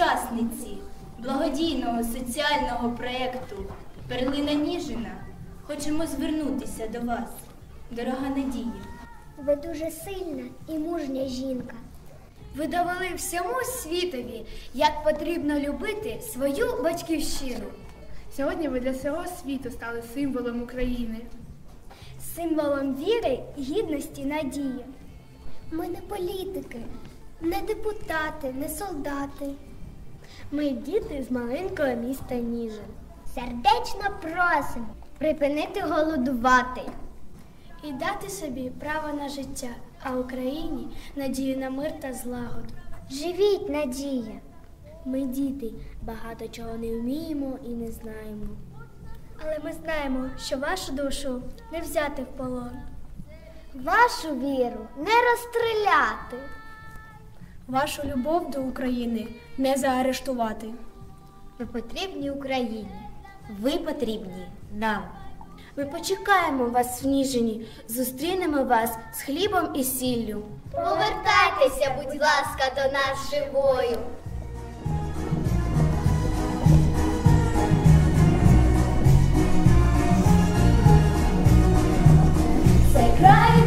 учасниці благодійного соціального проєкту Перлина Ніжина хочемо звернутися до вас, дорога Надія. Ви дуже сильна і мужня жінка. Ви довели всьому світові, як потрібно любити свою батьківщину. Сьогодні ви для всього світу стали символом України. Символом віри, гідності, надії. Ми не політики, не депутати, не солдати. Ми діти з маленького міста Ніжин. Сердечно просимо припинити голодувати і дати собі право на життя, а Україні надію на мир та злагоду. Живіть, надія! Ми діти, багато чого не вміємо і не знаємо. Але ми знаємо, що вашу душу не взяти в полон. Вашу віру не розстріляти. Вашу любов до України не заарештувати. Ви потрібні Україні. Ви потрібні нам. Ми почекаємо вас в Ніжині, зустрінемо вас з хлібом і сіллю. Повертайтеся, будь ласка, до нас живою. Це край